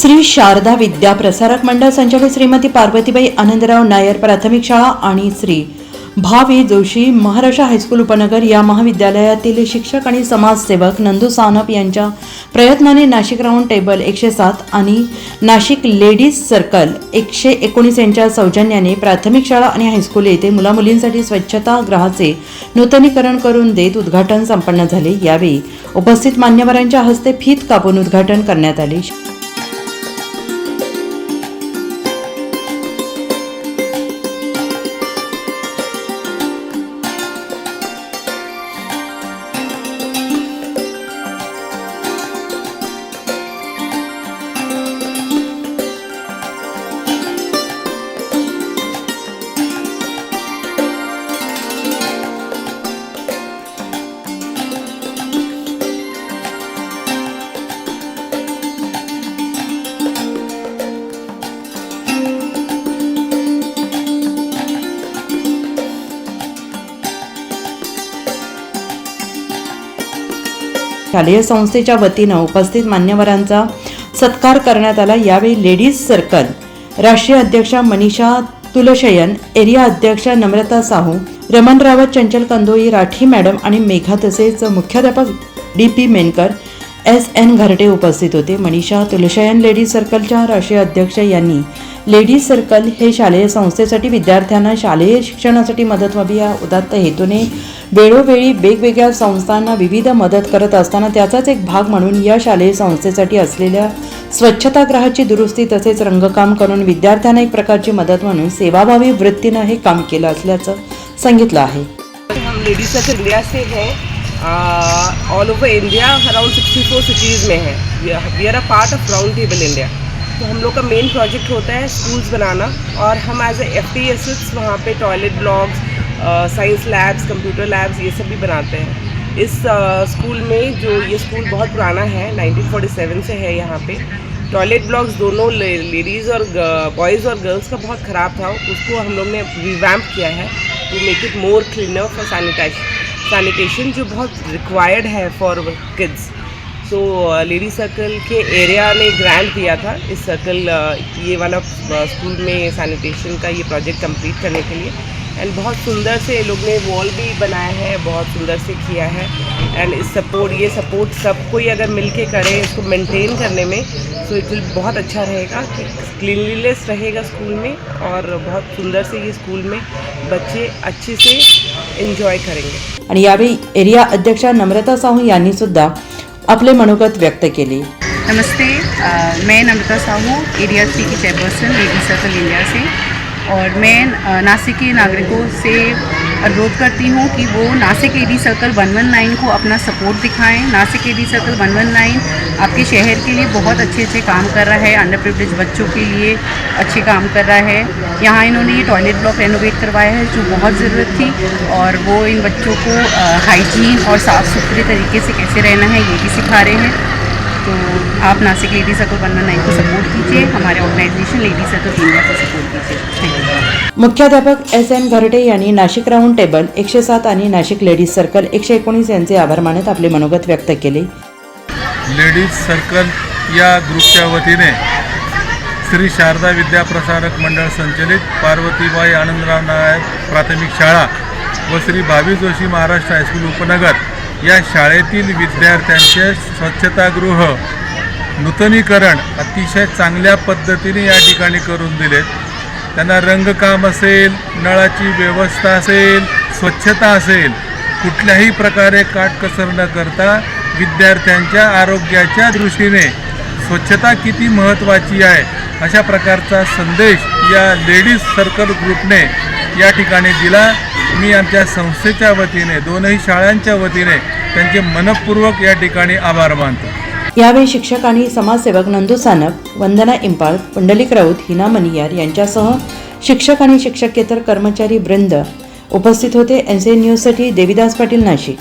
श्री शारदा विद्या प्रसारक मंडळ संचालित श्रीमती पार्वतीबाई आनंदराव नायर प्राथमिक शाळा आणि श्री भावी जोशी महाराष्ट्र हायस्कूल उपनगर या महाविद्यालयातील शिक्षक आणि समाजसेवक नंदू सानप यांच्या प्रयत्नाने नाशिक राऊंड टेबल एकशे सात आणि नाशिक लेडीज सर्कल एकशे एकोणीस यांच्या सौजन्याने प्राथमिक शाळा आणि हायस्कूल येथे मुलामुलींसाठी स्वच्छतागृहाचे नूतनीकरण करून देत उद्घाटन संपन्न झाले. यावेळी उपस्थित मान्यवरांच्या हस्ते फीत कापून उद्घाटन करण्यात आले. शालेय संस्थेच्या वतीनं उपस्थित मान्यवरांचा सत्कार करण्यात आला. यावेळी लेडीज सर्कल राष्ट्रीय अध्यक्षा मनीषा तुलशयन एरिया अध्यक्षा नम्रता साहू रमण रावत चंचल कंदोई राठी मॅडम आणि मेघा तसेच मुख्याध्यापक डी पी मेनकर एस एन घरटे उपस्थित होते. मनीषा तुलशयन लेडीज सर्कलच्या राष्ट्रीय अध्यक्ष यांनी लेडीज सर्कल हे शालेय संस्थेसाठी विद्यार्थ्यांना शालेय शिक्षणासाठी मदत व्हावी. या उदात्त हेतूने वेळोवेळी वेगवेगळ्या संस्थांना विविध मदत करत असताना त्याचाच एक भाग म्हणून या शालेय संस्थेसाठी असलेल्या स्वच्छतागृहाची दुरुस्ती तसेच रंगकाम करून विद्यार्थ्यांना एक प्रकारची मदत म्हणून सेवाभावी वृत्तीनं हे काम केलं असल्याचं सांगितलं आहे. हम लेडीज सर्कल इंडिया से all over India around 64 cities में है. We are a part of Round Table India तो हम लोग का मेन प्रोजेक्ट होता है स्कूल्स बनाना और हम as A F T S वहाँ पर toilet blocks science labs computer labs ये सब भी बनाते हैं. इस स्कूल में जो ये स्कूल बहुत पुराना है 1947 से है यहाँ पे. टॉयलेट ब्लॉक्स दोनों लेडीज़ और बॉयज़ और गर्ल्स का बहुत ख़राब था. उसको हम लोग ने रिवैम्प किया है to make it more cleaner for sanitize sanitation जो बहुत रिक्वायर्ड है for kids so Lady Circle K area ने ग्रांट दिया था. इस सर्कल ये वाला स्कूल में सैनिटेशन का ये प्रोजेक्ट कंप्लीट करने के लिए. एंड बहुत सुंदर से लोग ने वॉल भी बनाया है, बहुत सुंदर से किया है. एंड इस सपोर्ट ये सपोर्ट सब कोई अगर मिल के करें, इसको मेंटेन करने में तो इट विल बहुत अच्छा रहेगा. क्लीनलीनेस रहेगा स्कूल में और बहुत सुंदर से ये स्कूल में बच्चे अच्छे से इन्जॉय करेंगे. आणि यावेळी एरिया अध्यक्षा नम्रता साहू यांनी सुद्धा आपले मनोगत व्यक्त केले. नमस्ते. मैं नम्रता साहू एरिया थ्री की चेयरपर्सन लेडी सर्कल इंडिया से. और मैं नासिक के नागरिकों से अनुरोध करती हूँ कि वो नासिक एडी सर्कल 119 को अपना सपोर्ट दिखाएँ। नासिक एडी सर्कल 119 आपके शहर के लिए बहुत अच्छे अच्छे काम कर रहा है अंडर प्रिवलेज बच्चों के लिए अच्छे काम कर रहा है। यहाँ इन्होंने ये टॉयलेट ब्लॉक रेनोवेट करवाया है, जो बहुत ज़रूरत थी और वो इन बच्चों को हाइजीन और साफ़ सुथरे तरीके से कैसे रहना है, ये भी सिखा रहे हैं। तो आप Nashik Lady Circle one nine को सपोर्ट कीजिए हमारे ऑर्गेनाइजेशन लेडी सर्कल इंडिया को सपोर्ट कीजिए। मुख्याध्यापक एस एन घरटे यांनी नाशिक राऊंड टेबल एकशे सात आणि नाशिक लेडीज सर्कल एकशे एकोणीस यांचे आभार मानत आपले मनोगत व्यक्त केले. लेडीज सर्कल या ग्रुपच्या वतीने श्री शारदा विद्या प्रसारक मंडळ संचलित पार्वतीबाई आनंदराव नायक प्राथमिक शाळा व श्री भावी जोशी महाराष्ट्र हायस्कूल उपनगर या शाळेतील विद्यार्थ्यांचे स्वच्छतागृह नूतनीकरण अतिशय चांगल्या पद्धतीने या ठिकाणी करून दिलेत. त्यांना रंगकाम असेल नळाची व्यवस्था असेल स्वच्छता असेल कुठल्याही प्रकारे काटकसर न करता विद्यार्थ्यांच्या आरोग्याच्या दृष्टीने स्वच्छता किती महत्त्वाची आहे अशा प्रकारचा संदेश या लेडीज सर्कल ग्रुपने या ठिकाणी दिला. मी आमच्या संस्थेच्या वतीने दोनही शाळांच्या वतीने त्यांचे मनपूर्वक या ठिकाणी आभार मानतो. यावेळी शिक्षक आणि समाजसेवक नंदू सानप वंदना इम्पाळ पुंडलिक राऊत हिना मनियार यांच्यासह शिक्षक आणि शिक्षकेतर कर्मचारी वृंद उपस्थित होते. एन सी न्यूजसाठी देविदास पाटील नाशिक.